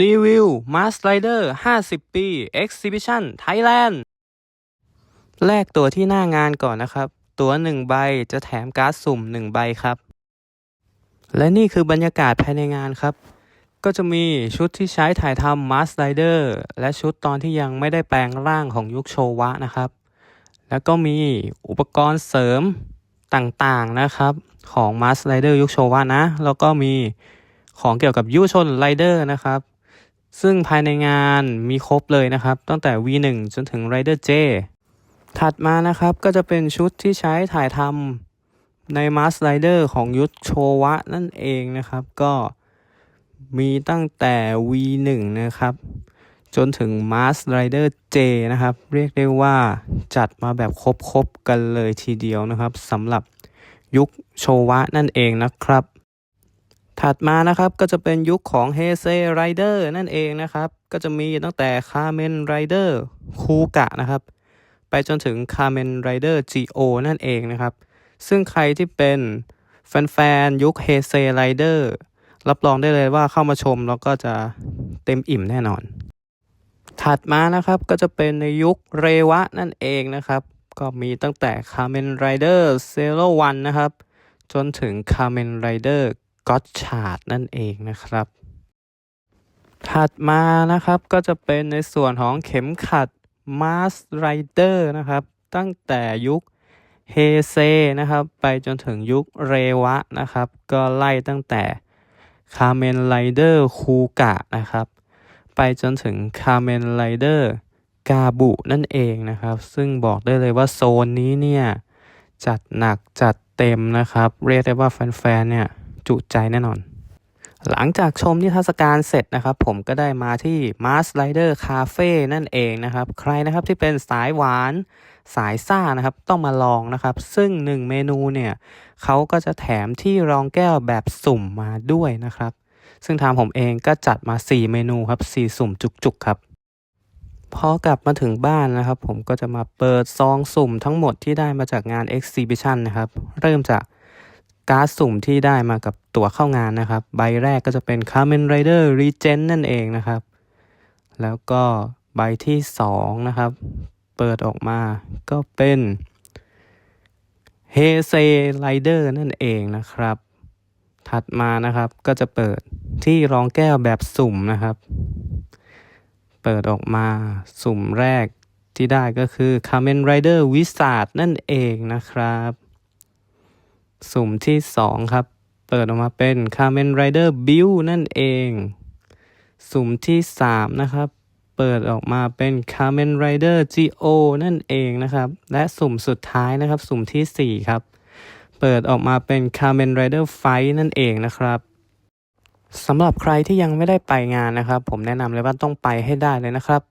รีวิว Mars Rider 50 ปี Exhibition Thailand แลกตัวที่หน้างานก่อนนะครับ ตัวหนึ่งใบจะแถมการ์ดสุ่มหนึ่งใบครับ และนี่คือบรรยากาศภายในงานครับ ก็จะมีชุดที่ใช้ถ่ายทำ Mars Rider และชุดตอนที่ยังไม่ได้แปลงร่างของยุคโชวะนะครับ แล้วก็มีอุปกรณ์เสริมต่างๆนะครับ ของ Mars Rider ยุคโชวะนะ แล้วก็มีของเกี่ยวกับยุชน Rider นะครับ ซึ่งภายในงานมีครบเลยนะครับ ตั้งแต่ V1 จนถึง Rider J ถัดมานะครับก็จะเป็นชุดที่ใช้ถ่ายทำใน Mars Rider ของยุทธโชวะนั่นเองนะครับ ก็มีตั้งแต่ V1 นะครับ จนถึง Mars Rider J นะครับ เรียกได้ว่าจัดมาแบบครบๆกันเลยทีเดียวนะครับสำหรับยุคโชวะนั่นเองนะครับ ถัดมานะครับก็จะเป็นยุคของ h e s e Rider นั่นเองนะครับ ก็จะมีตั้งแต่ Kamen Rider คูกะนะครับ ไปจนถึง Kamen Rider GO นั่นเองนะครับ ซึ่งใครที่เป็นแฟนๆยุค h e s e Rider รับรองได้เลยว่าเข้ามาชมแล้วก็จะเต็มอิ่มแน่นอน ถัดมานะครับก็จะเป็นในยุคเรวะนั่นเองนะครับ ก็มีตั้งแต่ Kamen Rider Zero One นนะครับ จนถึง Kamen Rider ก็อตชาร์ดนั่นเองนะครับ ถัดมานะครับก็จะเป็นในส่วนของเข็มขัด Mars Rider นะครับ ตั้งแต่ยุคเฮเซนะครับ ไปจนถึงยุคเรวะนะครับ ก็ไล่ตั้งแต่ Kamen Rider คูกะนะครับ ไปจนถึง Kamen Rider กาบุนั่นเองนะครับ ซึ่งบอกได้เลยว่าโซนนี้เนี่ย จัดหนักจัดเต็มนะครับ เรียกได้ว่าแฟนๆเนี่ย จุใจแน่นอน หลังจากชมนิทรรศการเสร็จนะครับ ผมก็ได้มาที่ Mars Rider Cafe นั่นเองนะครับ ใครนะครับที่เป็นสายหวานสายซ่านะครับต้องมาลองนะครับ ซึ่ง 1 เมนูเนี่ยเขาก็จะแถมที่รองแก้วแบบสุ่มมาด้วยนะครับ ซึ่งทางผมเองก็จัดมา 4 เมนูครับ 4 สุ่มจุกๆครับพอกลับมาถึงบ้านนะครับ ผมก็จะมาเปิดซองสุ่มทั้งหมดที่ได้มาจากงาน Exhibition นะครับ เริ่มจาก การ์ดสุ่มที่ได้มากับตั๋วเข้างานนะครับ ใบแรกก็จะเป็น Kamen Rider Regen นั่นเองนะครับ แล้วก็ใบที่2นะครับ เปิดออกมาก็เป็น h e s e Rider นั่นเองนะครับ ถัดมานะครับก็จะเปิดที่รองแก้วแบบสุ่มนะครับ เปิดออกมาสุ่มแรกที่ได้ก็คือ Kamen Rider Wizard นั่นเองนะครับ สุ่มที่ 2 ครับ เปิดออกมาเป็น Kamen Rider Build นั่นเอง สุ่มที่ 3 นะครับ เปิดออกมาเป็น Kamen Rider GO นั่นเองนะครับ และสุ่มสุดท้ายนะครับ สุ่มทีสี่ 4 ครับ เปิดออกมาเป็น Kamen Rider Fight นั่นเองนะครับสำหรับใครที่ยังไม่ได้ไปงานนะครับ ผมแนะนำเลยว่าต้องไปให้ได้เลยนะครับ